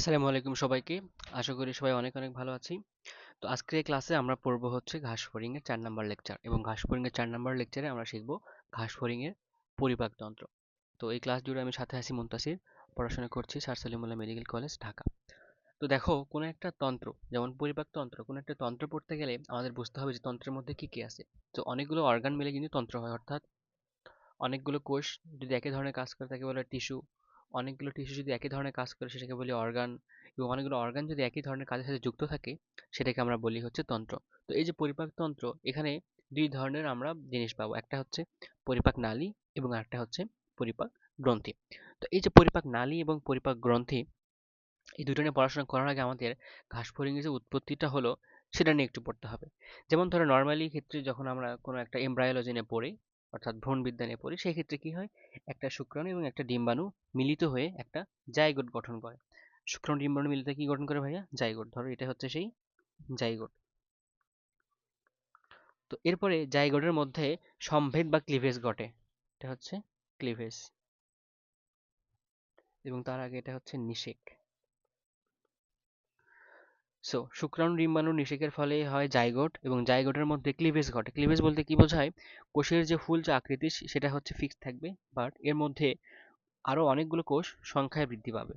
আসসালামু আলাইকুম সবাইকে। আশা করি সবাই অনেক অনেক ভালো আছি। তো আজকের এই ক্লাসে আমরা পড়ব হচ্ছে ঘাস ফড়িং এর চার নাম্বার লেকচার এবং ঘাস ফড়িং এর চার নাম্বার লেকচারে আমরা শিখব ঘাস ফড়িং এর পরিপাকতন্ত্র তো এই ক্লাস জুড়ে আমি সাথে আছি মুন্তাসির, পড়াশোনা করছি Sir Salimullah Medical College, Dhaka. তো দেখো, কোনো একটা তন্ত্র, যেমন পরিপাকতন্ত্র কোনো একটা তন্ত্র পড়তে গেলে আমাদের বুঝতে হবে যে তন্ত্রের মধ্যে কি কি আছে। তো অনেকগুলো অর্গান মিলে কিন্তু তন্ত্র হয়, অর্থাৎ অনেকগুলো কোষ যদি একই ধরনের কাজ করে, তাকে বলে টিস্যু অনেকগুলো টিস্যু যদি একই ধরনের কাজ করে, সেটাকে বলি অর্গান এবং অনেকগুলো অর্গান যদি একই ধরনের কাজের সাথে যুক্ত থাকে, সেটাকে আমরা বলি হচ্ছে তন্ত্র। তো এই যে পরিপাক তন্ত্র, এখানে দুই ধরনের আমরা জিনিস পাবো। একটা হচ্ছে পরিপাক নালী এবং আরেকটা হচ্ছে পরিপাক গ্রন্থি। তো এই যে পরিপাক নালী এবং পরিপাক গ্রন্থি, এই দুটো নিয়ে পড়াশোনা করার আগে আমাদের ঘাস ফড়িংয়ের যে উৎপত্তিটা হলো, সেটা নিয়ে একটু পড়তে হবে। যেমন ধরো নর্মালি ক্ষেত্রে যখন আমরা কোনো একটা এমব্রায়োলজি নিয়ে পড়ি অর্থাৎ ভ্রূণবিদ্যা নিয়ে পড়ি সেই ক্ষেত্রে কি হয়? একটা শুক্রাণু এবং একটা ডিম্বাণু মিলিত হয়ে একটা জাইগোট গঠন করে। শুক্রাণু, ডিম্বাণু মিলিত কি গঠন করে ভাইয়া? জাইগোট। ধরো এটা হচ্ছে সেই জাইগোট। তো এরপরে জাইগোটের মধ্যে সম্ভেদ বা ক্লিভেজ ঘটে। এটা হচ্ছে ক্লিভেজ। এবং তার আগে এটা হচ্ছে নিষেক। সো শুক্রাণু ডিম্বাণু নিষেকের ফলে হয় জাইগোট এবং জাইগোটের মধ্যে ক্লিভেজ ঘটে। ক্লিভেজ বলতে কি বোঝায়? কোষের যে ফুল যে আকৃতি সেটা হচ্ছে ফিক্স থাকবে বাট এর মধ্যে আরও অনেকগুলো কোষ সংখ্যায় বৃদ্ধি পাবে।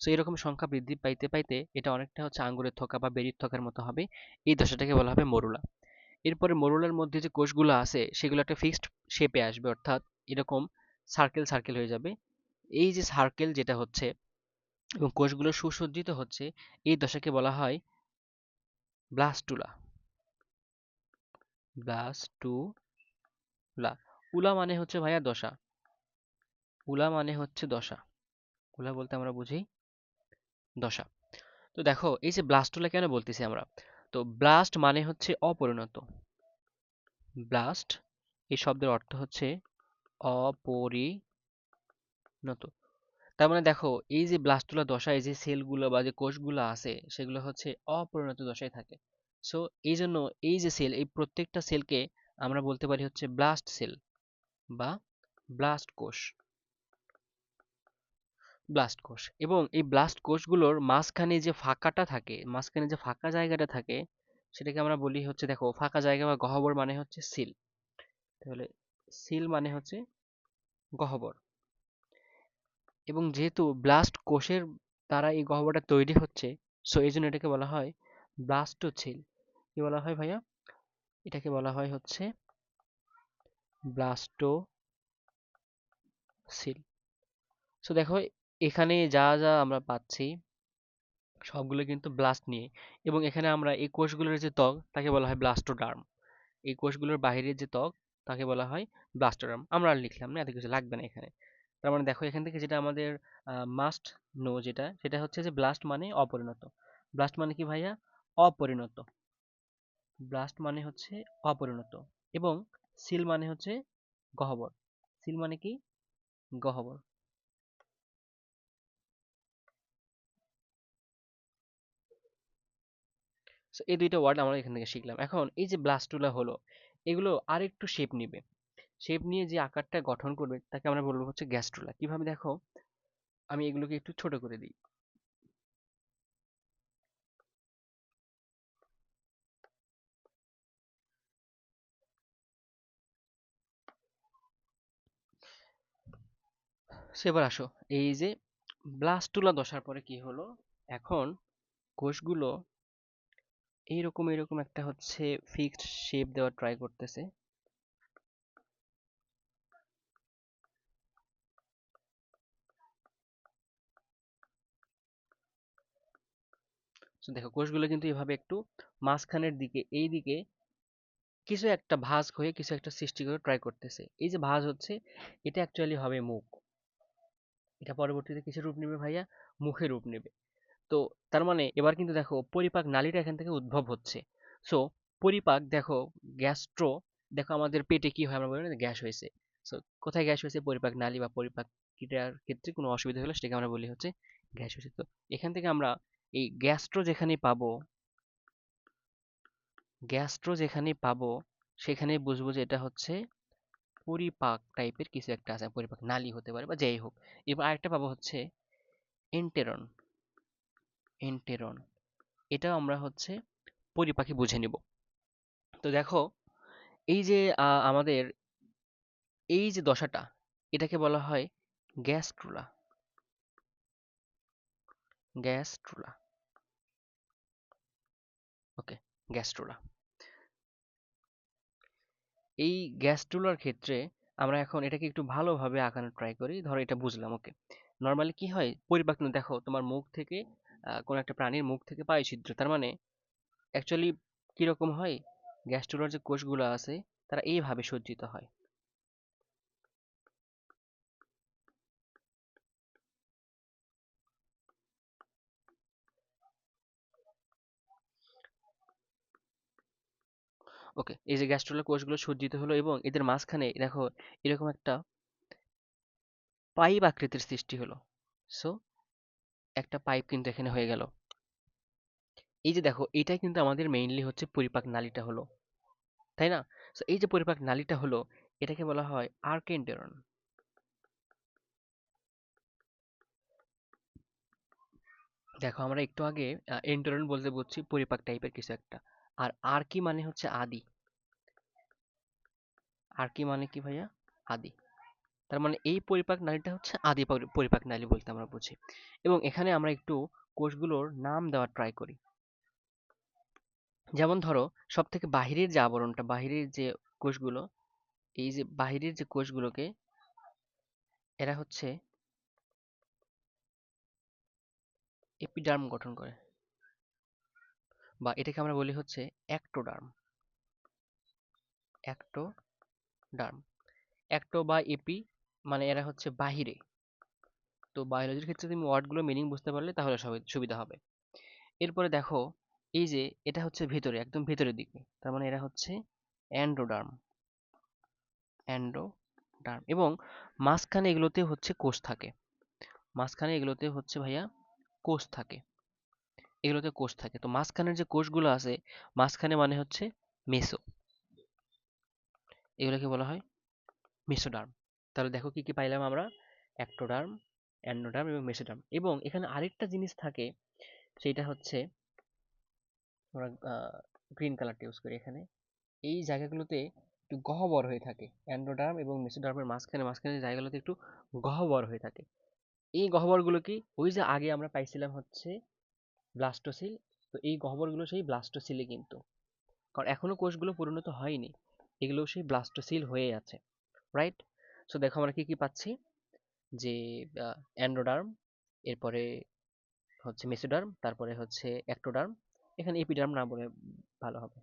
সো এরকম সংখ্যা বৃদ্ধি পাইতে পাইতে এটা অনেকটা হচ্ছে আঙ্গুরের থোকা বা বেরির থোকার মতো হবে। এই দশাটাকে বলা হবে মরুলা। এরপরে মরুলার মধ্যে যে কোষগুলো আছে, সেগুলো একটা ফিক্সড শেপে আসবে, অর্থাৎ এরকম সার্কেল সার্কেল হয়ে যাবে। এই যে সার্কেল যেটা হচ্ছে এবং কোষগুলো সুসজ্জিত হচ্ছে, এই দশাকে বলা হয় ব্লাস্টুলা। ব্লাস্টুলা। উলা মানে হচ্ছে ভাইয়া দশা। উলা মানে হচ্ছে দশা। উলা বলতে আমরা বুঝি দশা। তো দেখো, এই যে ব্লাস্টুলা কেন বলতেছি আমরা? তো ব্লাস্ট মানে হচ্ছে অপরিণত। ব্লাস্ট, এই শব্দের অর্থ হচ্ছে অপরিণত। তার মানে দেখো, এই যে ব্লাস্টুলা দশায় যে সেলগুলো বা যে কোষগুলো আছে, সেগুলো হচ্ছে অপরিণত দশায় থাকে। সো এই জন্য এই যে সেল এই প্রত্যেকটা সেলকে আমরা বলতে পারি হচ্ছে ব্লাস্ট সেল বা ব্লাস্ট কোষ। ব্লাস্ট কোষ। এবং এই ব্লাস্ট কোষগুলোর মাঝখানে যে ফাঁকাটা থাকে, মাঝখানে যে ফাঁকা জায়গাটা থাকে, সেটাকে আমরা বলি হচ্ছে দেখো, ফাঁকা জায়গা বা গহ্বর মানে হচ্ছে সিল তাহলে সিল মানে হচ্ছে গহ্বর। এবং যেহেতু ব্লাস্ট কোষের দ্বারা এই গহ্বরটা তৈরি হচ্ছে সো এই জন্য এটাকে বলা হয় ব্লাস্টোসিল কি বলা হয় ভাইয়া? এটাকে বলা হয় হচ্ছে ব্লাস্টোসিল সো দেখো, এখানে যা যা আমরা পাচ্ছি, সবগুলো কিন্তু ব্লাস্ট নিয়ে। এবং এখানে আমরা এই কোষগুলোর যে ত্বক, তাকে বলা হয় ব্লাস্টোডার্ম এই কোষগুলোর বাহিরের যে ত্বক, তাকে বলা হয় ব্লাস্টোডার্ম আমরা আর লিখলাম না, এত কিছু লাগবে না এখানে। তার মানে দেখো এখান থেকে যেটা আমাদের মাস্ট নো যেটা, সেটা হচ্ছে যে ব্লাস্ট মানে অপরিণত। ব্লাস্ট মানে কি ভাইয়া? অপরিণত। ব্লাস্ট মানে হচ্ছে অপরিণত এবং সিল মানে হচ্ছে গহ্বর। সিল মানে কি? গহ্বর। এই দুইটা ওয়ার্ড আমরা এখান থেকে শিখলাম। এখন এই যে ব্লাস্টুলা হলো, এগুলো আরেকটু শেপ নিবে। শেপ নিয়ে যে আকারটা গঠন করবে, তাকে আমরা বলব হচ্ছে গ্যাস্ট্রোলা কীভাবে দেখো? আমি এগুলোকে একটু ছোট করে দিই। সেবার আসো। এই যে ব্লাস্টুলা দশার পরে কি হলো? এখন কোষগুলো এইরকম এরকম একটা হচ্ছে ফিক্সড শেপ দেওয়ার ট্রাই করতেছে। দেখো কোষগুলো কিন্তু এভাবে একটু মাঝখানের দিকে, এই দিকে কিছু একটা ভাঁজ হয়ে কিছু একটা সৃষ্টি করে ট্রাই করতেছে। এই যে ভাঁজ হচ্ছে, এটা অ্যাকচুয়ালি হবে মুখ। এটা পরবর্তীতে কিছু রূপ নেবে ভাইয়া? মুখের রূপ নেবে। তো তার মানে এবার কিন্তু দেখো পরিপাক নালীটা এখান থেকে উদ্ভব হচ্ছে। সো পরিপাক দেখো গ্যাস্ট্রো, দেখো আমাদের পেটে কি হয় আমরা বলি না, গ্যাস হয়েছে। সো কোথায় গ্যাস হয়েছে? পরিপাক নালী বা পরিপাক ক্রিয়ার ক্ষেত্রে কোনো অসুবিধা হলে সেটাকে আমরা বলি হচ্ছে গ্যাস হয়েছে। তো এখান থেকে আমরা এই গ্যাস্ট্রো যেখানে পাবো গ্যাস্ট্রো যেখানে পাবো সেখানে বুঝব যে এটা হচ্ছে পরিপাক টাইপের কিছু একটা আছে, পরিপাক নালি হতে পারে বা যাই হোক। এবার আরেকটা পাবো হচ্ছে এন্টেরন এন্টেরন এটাও আমরা হচ্ছে পরিপাখি বুঝে নিব। তো দেখো, এই যে আমাদের এই যে দশাটা, এটাকে বলা হয় গ্যাস্ট্রুলা গ্যাস্ট্রুলা ওকে, গ্যাস্ট্রোলা। এই গ্যাস্ট্রোলার ক্ষেত্রে আমরা এখন এটাকে একটু ভালোভাবে আঁকানোর ট্রাই করি। ধরো এটা বুঝলাম, ওকে। নর্মালি কি হয়, পরিপাক দেখো তোমার মুখ থেকে কোনো একটা প্রাণীর মুখ থেকে পায় ছিদ্র তার মানে অ্যাকচুয়ালি কীরকম হয়, গ্যাস্ট্রোলার যে কোষগুলো আছে, তারা এইভাবে সজ্জিত হয়। ওকে, এই যে গ্যাস্ট্রুলার কোষগুলো সজ্জিত হলো এবং এদের মাঝখানে দেখো এরকম একটা পাইপ আকৃতির সৃষ্টি হলো। সো একটা পাইপ কিন্তু এখানে হয়ে গেল। এই যে দেখো, এটাই কিন্তু আমাদের মেইনলি হচ্ছে পরিপাক নালীটা হলো। তাই না? সো এই যে পরিপাক নালীটা হলো, এটাকে বলা হয় আর্কেন্টেরন দেখো, আমরা একটু আগে এন্টেরন বলতে বুঝছি, পরিপাক টাইপের কিছু একটা। আর আর কি মানে হচ্ছে আদি। আর কি মানে কি ভাইয়া? আদি। তার মানে এই পরিপাক নালীটা হচ্ছে আদি পরিপাক নালী বলতে আমরা বুঝি। এবং এখানে আমরা একটু কোষগুলোর নাম দেওয়ার ট্রাই করি। যেমন ধরো সব থেকে বাহিরের যে আবরণটা, বাহিরের যে কোষগুলো, এই যে বাহিরের যে কোষগুলোকে, এরা হচ্ছে এপিডার্ম গঠন করে। বা এটাকে আমরা বলি হচ্ছে অ্যাক্টোডার্ম অ্যাক্টোডার্ম অ্যাক্টো বা এপি মানে এরা হচ্ছে বাহিরে। তো বায়োলজির ক্ষেত্রে তুমি ওয়ার্ডগুলো মিনিং বুঝতে পারলে তাহলে সুবিধা হবে। এরপরে দেখো, এই যে এটা হচ্ছে ভেতরে, একদম ভেতরের দিকে, তার মানে এরা হচ্ছে অ্যান্ড্রোডার্ম অ্যান্ড্রোডার্ম এবং মাঝখানে এগুলোতে হচ্ছে কোষ থাকে। মাঝখানে এগুলোতে হচ্ছে ভাইয়া কোষ থাকে। এগুলোতে কোষ থাকে। তো মাঝখানের যে কোষগুলো আছে, মাঝখানে মানে হচ্ছে মেসো। এগুলোকে বলা হয় মেসোডার্ম। তাহলে দেখো কি কি পাইলাম আমরা? অ্যাক্টোডার্ম, অ্যান্ডোডার্ম এবং মেসোডার্ম। এবং এখানে আরেকটা জিনিস থাকে, সেটা হচ্ছে আমরা গ্রিন কালারটা ইউজ করি এখানে। এই জায়গাগুলোতে একটু গহ্বর হয়ে থাকে। অ্যান্ডোডার্ম এবং মেসোডার্মের মাঝখানে মাঝখানে জায়গাগুলোতে একটু গহ্বর হয়ে থাকে। এই গহ্বরগুলো কি? ওই যে আগে আমরা পাইছিলাম হচ্ছে ব্লাস্টোসিল, তো এই গহ্বরগুলো সেই ব্লাস্টোসিলে কিন্তু। কারণ এখনও কোষগুলো পরিণত হয়নি এগুলো সেই ব্লাস্টোসিল হয়ে আছে রাইট সো দেখো আমরা কি কি পাচ্ছি? যে অ্যান্ড্রোডার্ম, এরপরে হচ্ছে মেসোডার্ম, তারপরে হচ্ছে অ্যাক্টোডার্ম, এখানে এপিডার্ম না বলে ভালো হবে।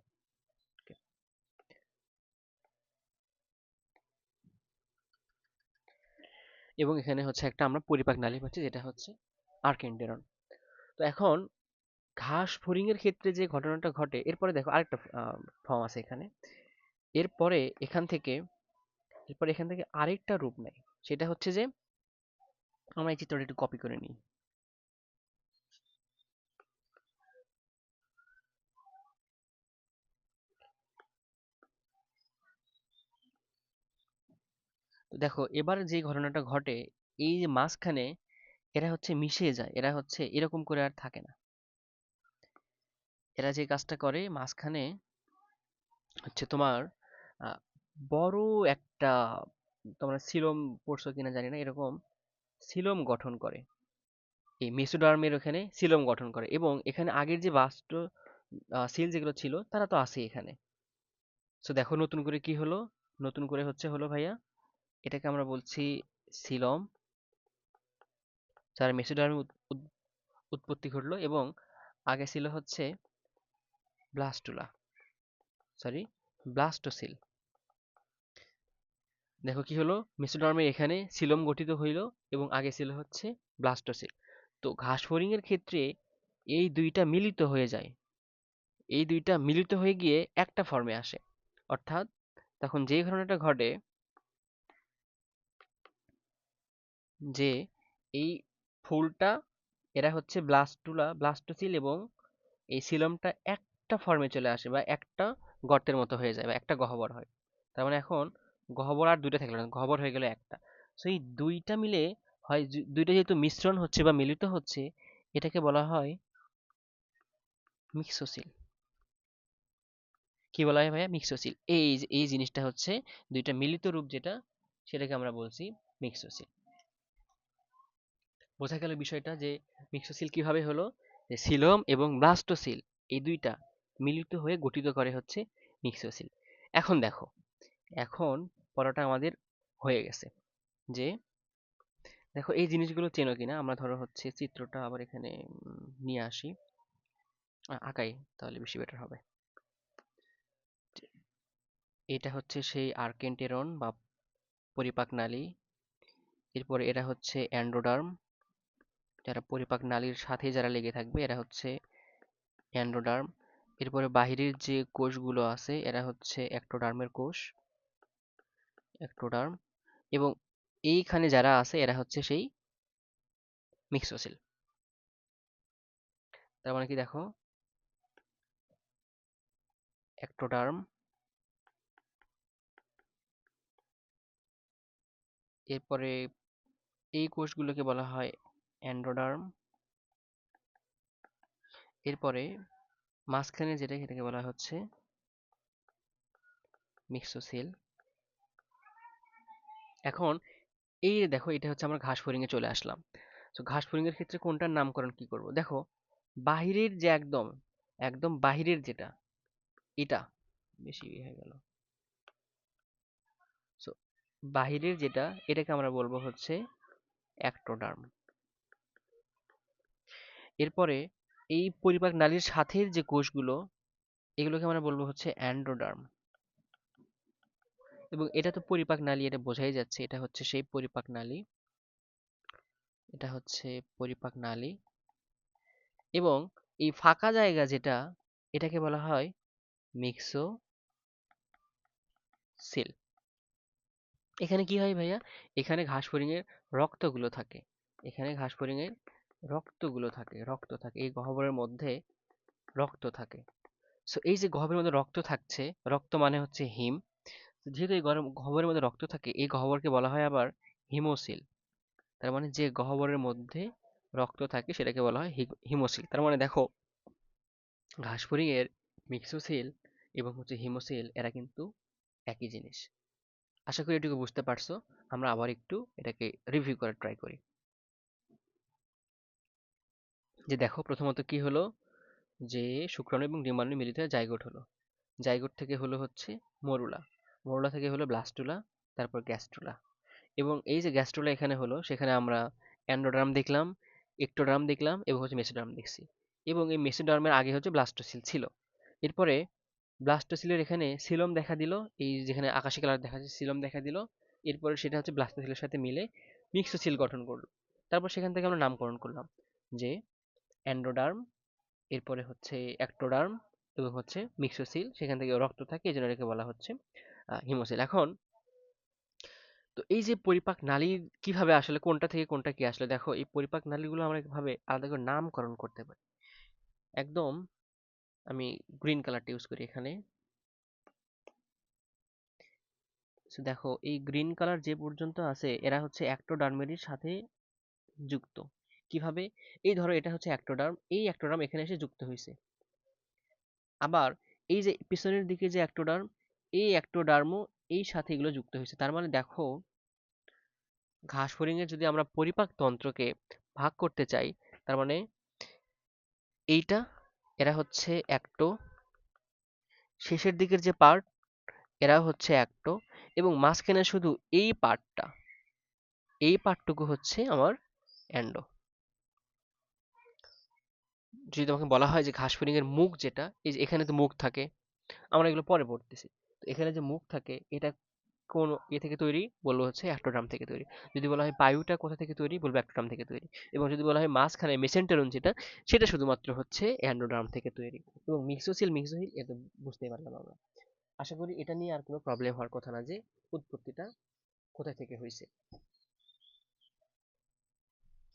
এবং এখানে হচ্ছে একটা আমরা পরিপাক নালী পাচ্ছি, যেটা হচ্ছে আর্কেন্ডেরন। তো এখন ঘাস ফড়িং এর ক্ষেত্রে যে ঘটনাটা ঘটে, এরপরে দেখো আরেকটা ফর্ম আছে এখানে। এরপরে এখান থেকে, এরপরে এখান থেকে আরেকটা রূপ নেয়। সেটা হচ্ছে যে, আমরা এই চিত্রটা একটু কপি করে নিই। দেখো, এবার যে ঘটনাটা ঘটে, এই যে মাঝখানে এরা হচ্ছে মিশে যায়, এরা হচ্ছে এরকম করে আর থাকে না। এরা যে কাজটা করে মাঝখানে হচ্ছে তোমার বড় একটা তোমরা সিলোম পড়ছো কিনা জানি না, এরকম সিলোম গঠন করে। এই মেসোডার্মের ওখানে সিলোম গঠন করে এবং এখানে আগের যে বাস্ট সিল যেগুলো ছিল তারা তো আছে এখানে। সো দেখো নতুন করে কি হলো? নতুন করে হচ্ছে হলো ভাইয়া, এটাকে আমরা বলছি সিলম, যার মেসোডার্মে উৎপত্তি ঘটলো এবং আগে ছিল হচ্ছে ব্লাস্টুলা সরি ব্লাস্টোসিল। দেখো কি হলো? মেসোডার্মের এখানে সিলম গঠিত হইল এবং আগে ছিল হচ্ছে ব্লাস্টোসিল। তো ঘাস ফড়িং এর ক্ষেত্রে এই দুইটা মিলিত হয়ে যায়। এই দুইটা মিলিত হয়ে গিয়ে একটা ফর্মে আসে। অর্থাৎ তখন যে ঘটনাটা ঘটে, যে এই ফুলটা, এরা হচ্ছে ব্লাস্টুলা, ব্লাস্টোসিল এবং এই সিলমটা একটা ফর্মে চলে আসে বা একটা গর্তের মতো হয়ে যায় বা একটা গহ্বর হয়। তার মানে এখন গহ্বর আর দুইটা থাকল না, গহ্বর হয়ে গেল একটা। সো এই দুইটা মিলে হয় দুইটা যেহেতু মিশ্রণ হচ্ছে বা মিলিত হচ্ছে, এটাকে বলা হয় মিক্সোসিল। কি বলা হয় ভাইয়া? মিক্সোসিল। এই এই জিনিসটা হচ্ছে দুইটা মিলিত রূপ যেটা, সেটাকে আমরা বলছি মিক্সোসিল। বোঝা গেল বিষয়টা যে মিক্সোসিল কীভাবে হলো? যে সিলোম এবং ব্লাস্টোসিল, এই দুইটা মিলিত হয়ে গঠিত করে হচ্ছে মিক্সোসিল। এখন দেখো, এখন পড়াটা আমাদের হয়ে গেছে যে, দেখো এই জিনিসগুলো চেনো কিনা? আমরা ধরো হচ্ছে চিত্রটা আবার এখানে নিয়ে আসি। আঁকাই, তাহলে বেশি বেটার হবে। এটা হচ্ছে সেই আর্কেন্টেরন বা পরিপাক নালী। এরপরে এরা হচ্ছে অ্যান্ড্রোডার্ম। যারা পরিপাক নালীর সাথে যারা লেগে থাকবে, এরা হচ্ছে অ্যান্ড্রোডার্ম। এরপরে বাহিরের যে কোষগুলো আছে, এরা হচ্ছে অ্যাক্টোডার্মের কোষ অ্যাক্টোডার্ম এবং এইখানে যারা আছে, এরা হচ্ছে সেই মিক্সোসিল তার মানে কি দেখো? অ্যাক্টোডার্ম এরপরে এই কোষগুলোকে বলা হয় অ্যান্ড্রোডার্ম এরপরে মাঝখানে যেটা সেটাকে বলা হচ্ছে মিক্সোসিল। এখন এই দেখো, এটা হচ্ছে আমরা ঘাস এ চলে আসলাম। তো ঘাস ফড়িং এর ক্ষেত্রে কোনটার নামকরণ কি করব? দেখো, বাহিরের যে একদম একদম বাহিরের যেটা, এটা, বেশি ইয়ে হয়ে গেল। সো বাহিরের যেটা, এটাকে আমরা বলব হচ্ছে অ্যাক্টোডার্ম এরপরে এই পরিপাক নালীর সাথের যে কোষগুলো, এগুলোকে আমরা বলব হচ্ছে অ্যান্ড্রোডার্ম। এবং এটা তো পরিপাক নালী এটা বোঝাই যাচ্ছে, এটা হচ্ছে সেই পরিপাক নালী। এটা হচ্ছে পরিপাক নালী। এবং এই ফাঁকা জায়গা যেটা, এটাকে বলা হয় মিক্সো সিল। এখানে কি হয় ভাইয়া? এখানে ঘাস ফড়িংয়ের রক্তগুলো থাকে। এখানে ঘাস ফড়িংয়ের রক্তগুলো থাকে, রক্ত থাকে। এই গহ্বরের মধ্যে রক্ত থাকে। সো এই যে গহ্বরের মধ্যে রক্ত থাকছে, রক্ত মানে হচ্ছে হিম। যেহেতু এই গহ্বরের মধ্যে রক্ত থাকে, এই গহ্বরকে বলা হয় আবার হিমোসিল। তার মানে যে গহ্বরের মধ্যে রক্ত থাকে, সেটাকে বলা হয় হিমোসিল। তার মানে দেখো ঘাসফড়িং এর মিক্সোসিল এবং হচ্ছে হিমোসিল, এরা কিন্তু একই জিনিস। আশা করি এটুকু বুঝতে পারছ। আমরা আবার একটু এটাকে রিভিউ করে ট্রাই করি। যে দেখো প্রথমত কি হলো? যে শুক্রাণু এবং ডিম্বাণু মিলিত হয়ে জাইগোট হলো। জাইগোট থেকে হলো হচ্ছে মরুলা। মরুলা থেকে হলো ব্লাস্টুলা, তারপর গ্যাস্ট্রুলা এবং এই যে গ্যাস্ট্রুলা এখানে হলো, সেখানে আমরা অ্যান্ডোডার্ম দেখলাম এক্টোডার্ম দেখলাম এবং হচ্ছে মেসোডার্ম দেখছি। এবং এই মেসোডার্মের আগে হচ্ছে ব্লাস্টোসিল ছিল। এরপরে ব্লাস্টোসিলের এখানে সিলম দেখা দিল, এই যেখানে আকাশি কালার দেখা যাচ্ছে সিলম দেখা দিল। এরপরে সেটা হচ্ছে ব্লাস্টোসিলের সাথে মিলে মিক্সোসিল গঠন করল। তারপর সেখান থেকে আমরা নামকরণ করলাম যে অ্যান্ড্রোডার্ম, এরপরে হচ্ছে অ্যাক্টোডার্ম এবং হচ্ছে মিক্সোসিল, সেখান থেকে রক্ত থাকে, এই জন্য এটাকে বলা হচ্ছে হিমোসিল। এখন তো এই যে পরিপাক নালী কীভাবে আসলে, কোনটা থেকে কোনটা কি আসলে, দেখো এই পরিপাক নালীগুলো আমরা কীভাবে আলাদা করে নামকরণ করতে পারি? একদম আমি গ্রিন কালারটা ইউজ করি এখানে। দেখো, এই গ্রিন কালার যে পর্যন্ত আছে, এরা হচ্ছে অ্যাক্টোডার্মের সাথে যুক্ত। কীভাবে? এই ধরো এটা হচ্ছে অ্যাক্টোডার্ম এই অ্যাক্টোডার্ম এখানে এসে যুক্ত হয়েছে আবার এই যে পিছনের দিকে যে অ্যাক্টোডার্ম এই অ্যাক্টোডার্মও এই সাথে এগুলো যুক্ত হয়েছে তার মানে দেখো ঘাস ফড়িংয়ের যদি আমরা পরিপাক তন্ত্রকে ভাগ করতে চাই, তার মানে এইটা, এরা হচ্ছে অ্যাক্টো শেষের দিকের যে পার্ট এরা হচ্ছে অ্যাক্টো এবং মাঝখানে শুধু এই পার্টটা এই পার্টটুকু হচ্ছে আমার অ্যান্ডো যদি তোমাকে বলা হয় যে ঘাস ফড়িং এর মুখ যেটা, এই যে এখানে তো মুখ থাকে, আমরা এগুলো পরে পড়তেছি। তো এখানে যে মুখ থাকে, এটা কোন ইয়ে থেকে তৈরি? বলব হচ্ছে অ্যাক্টোডার্ম থেকে তৈরি। যদি বলা হয় বায়ুটা কোথা থেকে তৈরি? বলব অ্যাক্টোডার্ম থেকে তৈরি। এবং যদি বলা হয় মাঝখানে মেসেন্টেরন যেটা, সেটা শুধুমাত্র হচ্ছে অ্যান্ডোডার্ম থেকে তৈরি। এবং মিক্সোসিল মিক্সোহিল এটা বুঝতেই পারলাম আমরা। আশা করি এটা নিয়ে আর কোনো প্রবলেম হওয়ার কথা না যে উৎপত্তিটা কোথা থেকে হয়েছে।